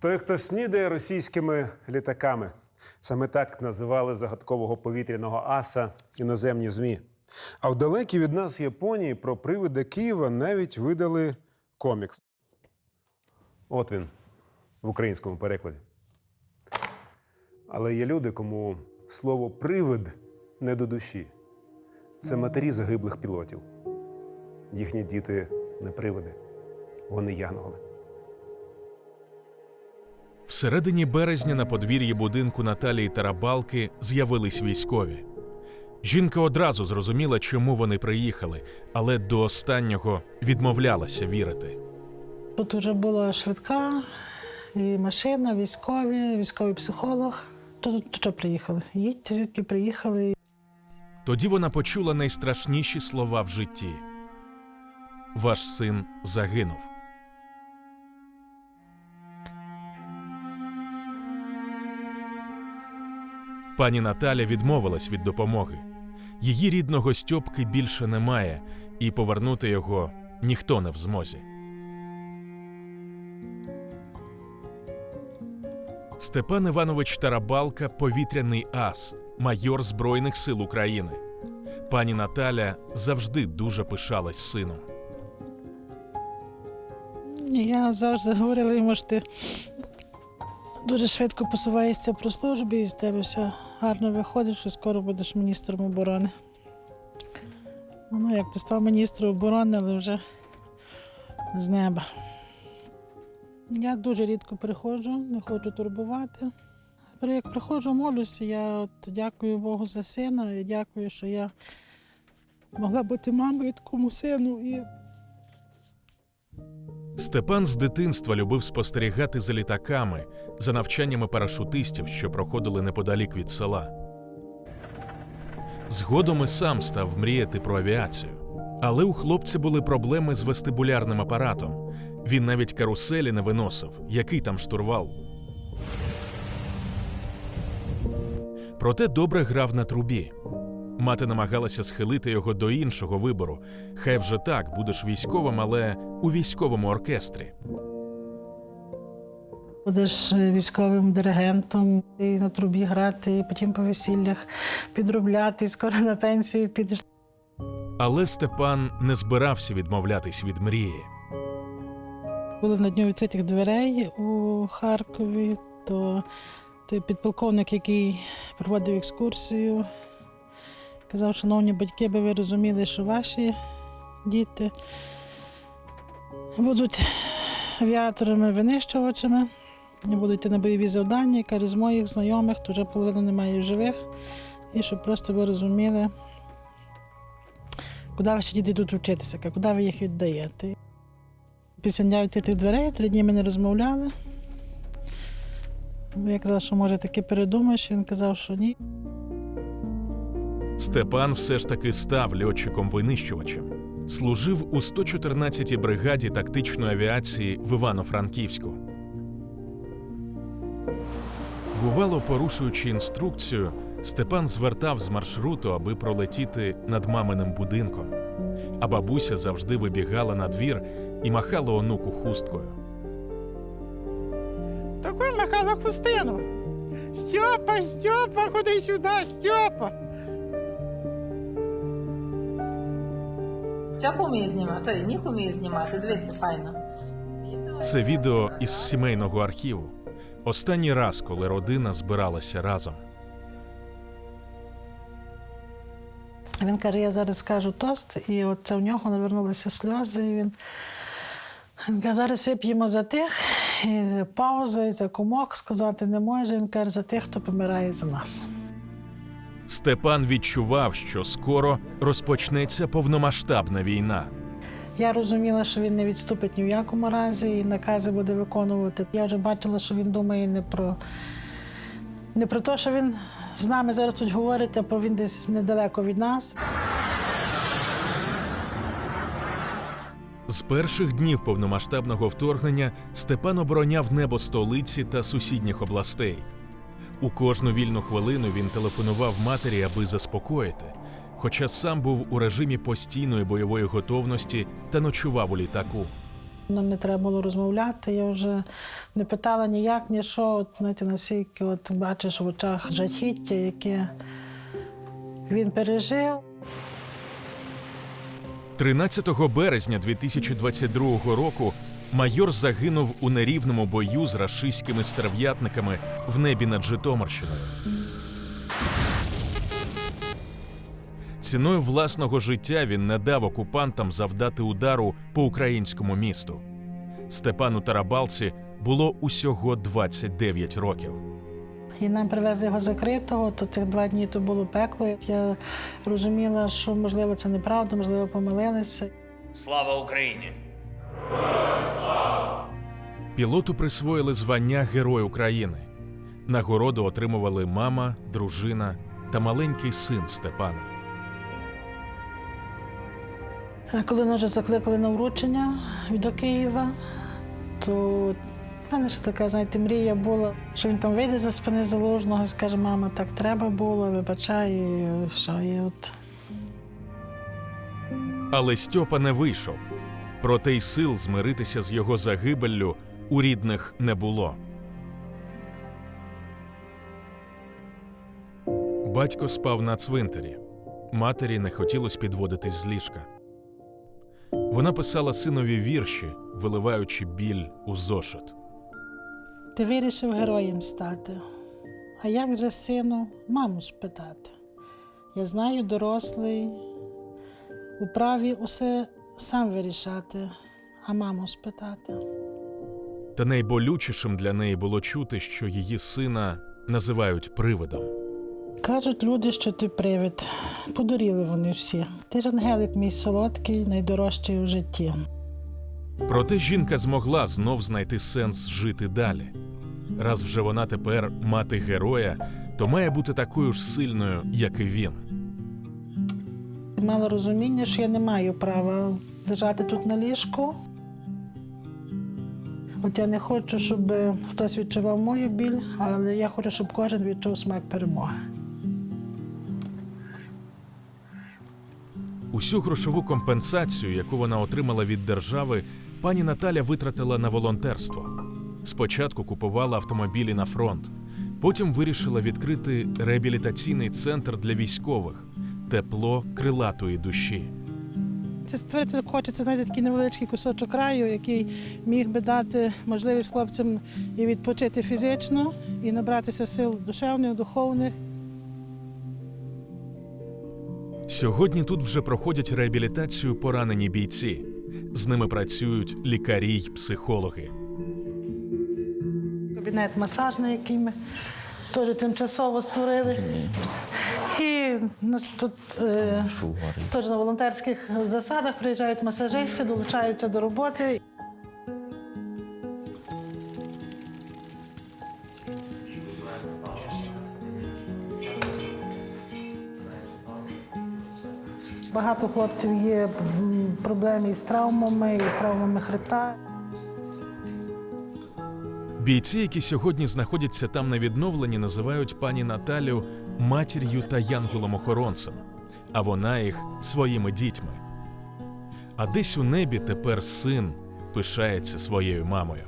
Той, хто снідає російськими літаками. Саме так називали загадкового повітряного аса іноземні ЗМІ. А в далекій від нас Японії про привида Києва навіть видали комікс. От він в українському перекладі. Але є люди, кому слово привид не до душі. Це матері загиблих пілотів. Їхні діти не привиди, вони янголи. Всередині березня на подвір'ї будинку Наталії Тарабалки з'явились військові. Жінка одразу зрозуміла, чому вони приїхали, але до останнього відмовлялася вірити. Тут вже була швидка, і машина, військові, військовий психолог. Тут, тут що приїхали? Їдьте, звідки приїхали. Тоді вона почула найстрашніші слова в житті: Ваш син загинув. Пані Наталя відмовилась від допомоги. Її рідного Стьопки більше немає, і повернути його ніхто не в змозі. Степан Іванович Тарабалка повітряний ас, майор Збройних сил України. Пані Наталя завжди дуже пишалась сином. Я завжди говорила йому, що ти дуже швидко посуваєшся про службі, і з тебе все гарно виходить, що скоро будеш міністром оборони. Ну, як то став міністром оборони, але вже з неба. Я дуже рідко приходжу, не хочу турбувати. Як приходжу, молюся, я от дякую Богу за сина і дякую, що я могла бути мамою такому сину. І Степан з дитинства любив спостерігати за літаками, за навчаннями парашутистів, що проходили неподалік від села. Згодом і сам став мріяти про авіацію. Але у хлопця були проблеми з вестибулярним апаратом. Він навіть каруселі не виносив, який там штурвал. Проте добре грав на трубі. Мати намагалася схилити його до іншого вибору. Хай вже так, будеш військовим, але у військовому оркестрі. Будеш е, військовим диригентом, і на трубі грати, і потім по весіллях підробляти, і скоро на пенсію підеш. Але Степан не збирався відмовлятись від мрії. Були на дню відкритих дверей у Харкові, то той підполковник, який проводив екскурсію, казав, шановні батьки, би ви розуміли, що ваші діти будуть авіаторами, винищувачами, і будуть на бойові завдання. Каже, з моїх знайомих то вже половина немає живих. І щоб просто ви розуміли, куди ваші діти йдуть вчитися, куди ви їх віддаєте. Після дня відкритих дверей три дні ми не розмовляли. Я казала, що може таки передумаєш, він казав, що ні. Степан все ж таки став льотчиком-винищувачем. Служив у 114-й бригаді тактичної авіації в Івано-Франківську. Бувало, порушуючи інструкцію, Степан звертав з маршруту, аби пролетіти над маминим будинком. А бабуся завжди вибігала на двір і махала онуку хусткою. Такой махала хустину. Степа, Степа, ходи сюди, Степа. Стьоп уміє знімати, той ніг уміє знімати, дивися, файно. Це відео із сімейного архіву. Останній раз, коли родина збиралася разом. Він каже, я зараз скажу тост, і от це в нього навернулися сльози. І він, він каже, зараз вип'ємо за тих, і пауза, і за кумок сказати не може. Він каже, за тих, хто помирає за нас. Степан відчував, що скоро розпочнеться повномасштабна війна. Я розуміла, що він не відступить ні в якому разі і накази буде виконувати. Я вже бачила, що він думає не про, не про те, що він з нами зараз тут говорить, а про він десь недалеко від нас. З перших днів повномасштабного вторгнення Степан обороняв небо столиці та сусідніх областей. У кожну вільну хвилину він телефонував матері, аби заспокоїти, хоча сам був у режимі постійної бойової готовності та ночував у літаку. Нам не треба було розмовляти. Я вже не питала ніяк, ні що. От, знаєте, наскільки от бачиш в очах жахіття, яке він пережив. 13 березня 2022 року майор загинув у нерівному бою з рашистськими стерв'ятниками в небі над Житомирщиною. Ціною власного життя він не дав окупантам завдати удару по українському місту. Степану Тарабалці було усього 29 років. І нам привезли його закритого, то цих два дні то було пекло. Я розуміла, що можливо це неправда, можливо, помилилися. Слава Україні! Пілоту присвоїли звання Герой України. Нагороду отримували мама, дружина та маленький син Степана. А коли нас вже закликали на вручення до Києва, то в мене ще така, знаєте, мрія була, що він там вийде за спини залужного і скаже, мама, так треба було, вибачай, і все. І от Але Стьопа не вийшов. Проте й сил змиритися з його загибеллю у рідних не було. Батько спав на цвинтарі. Матері не хотілося підводитись з ліжка. Вона писала синові вірші, виливаючи біль у зошит. ти вирішив героєм стати. А як же сину маму спитати? Я знаю, дорослий, у праві усе сам вирішати, а маму спитати. Та найболючішим для неї було чути, що її сина називають привидом. Кажуть люди, що ти привид. Подуріли вони всі. Ти ж ангелик мій солодкий, найдорожчий у житті. Проте жінка змогла знов знайти сенс жити далі. Раз вже вона тепер мати героя, то має бути такою ж сильною, як і він. Мала розуміння, що я не маю права лежати тут на ліжку. От я не хочу, щоб хтось відчував мою біль, але я хочу, щоб кожен відчув смак перемоги. Усю грошову компенсацію, яку вона отримала від держави, пані Наталя витратила на волонтерство. Спочатку купувала автомобілі на фронт, потім вирішила відкрити реабілітаційний центр для військових тепло крилатої душі. Це створити хочеться знаєте, такий невеличкий кусочок краю, який міг би дати можливість хлопцям і відпочити фізично, і набратися сил душевних, духовних. Сьогодні тут вже проходять реабілітацію поранені бійці. З ними працюють лікарі й психологи. Кабінет масажний, який ми теж тимчасово створили. І нас тут е, теж на волонтерських засадах приїжджають масажисти, долучаються до роботи. Багато хлопців є проблеми із травмами, із травмами хребта. Бійці, які сьогодні знаходяться там на відновленні, називають пані Наталю матір'ю та янголом-охоронцем, а вона їх своїми дітьми. А десь у небі тепер син пишається своєю мамою.